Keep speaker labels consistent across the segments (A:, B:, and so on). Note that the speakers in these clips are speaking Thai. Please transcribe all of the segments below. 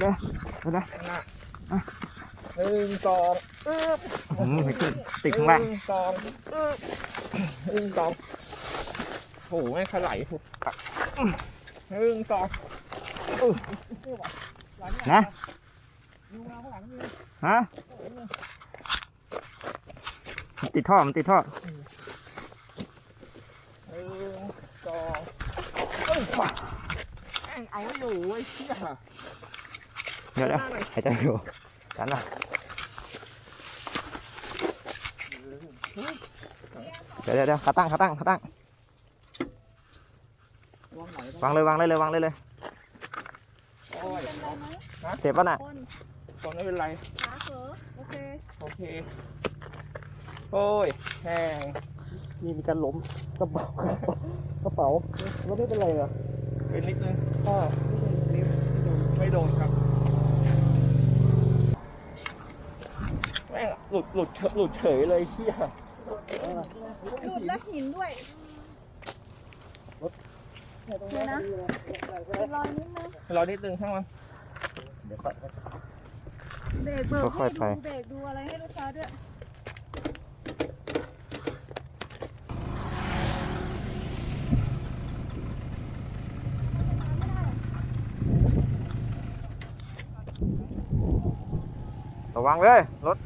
A: เดี๋ยวนะ
B: ข้างหน้า
A: อะ
B: หนึ่งสองอึ๊บ
A: อืมไม่ขึ้นติดข้างล่าง
B: หนึ่งสองอึ๊บหนึ่งสองโอ้โหไม่ถลายถูกหนึ่งสอง
A: นะ
B: ดูมาข้างหลังนี่
A: ฮะมันติดท่อ มันติดท่อ
B: หนึ่งสองเอ้ยแม่งเอาไม่อยู่ไอ้เชี่ย
A: เดี๋ยวเดี๋ยวหายใจอยู่จันนะเดี๋ยวเดี๋ยวเดี๋ยวขาตั้งขาตั้งขาตั้ง
B: วางไหน
A: วางเลยวางเลยเลยวางเลยเลย
B: โอ้ย
A: เจ็บป่ะน่ะ
C: คน
B: ตอนไม่เป็นไร
C: ขาเขอโอเค
B: โอเคโอ้ยแห้งนี่มีการล้มกระเป๋ากระเป๋าแล้วไม่เป็นไรเหรอเป็นนิดนึงพ่อไม่โดนครับแม่ง หลุดหลุดเฉหลุดเฉยเลยเชี่ย
C: หลุดแล้วหินด้วยเดี๋ยวนะเป็นรอยนิดนึง
B: รอนิดนึงช่างมัน
C: เบรกเบิกให้ดูเบรกดูอะไรให้ลูกค้าด้วย
A: ระวังเลยรถ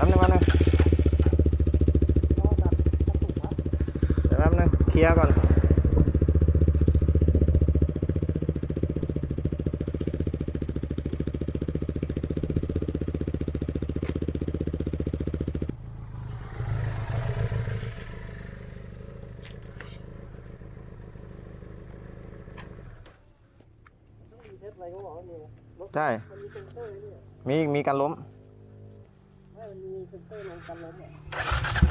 A: แป๊บนึงแป๊บนึงเดี๋ยวแป๊บนึงเค ลียร์ก่อน
B: เทสอะไรก็บอกว่ามีรถ
A: ใช่
B: มันมีเซ็นเซอร์เนี่ย
A: มีมีการล้ม
B: ไม่มันมีเซ็นเซอร์ลงกันล้มอะ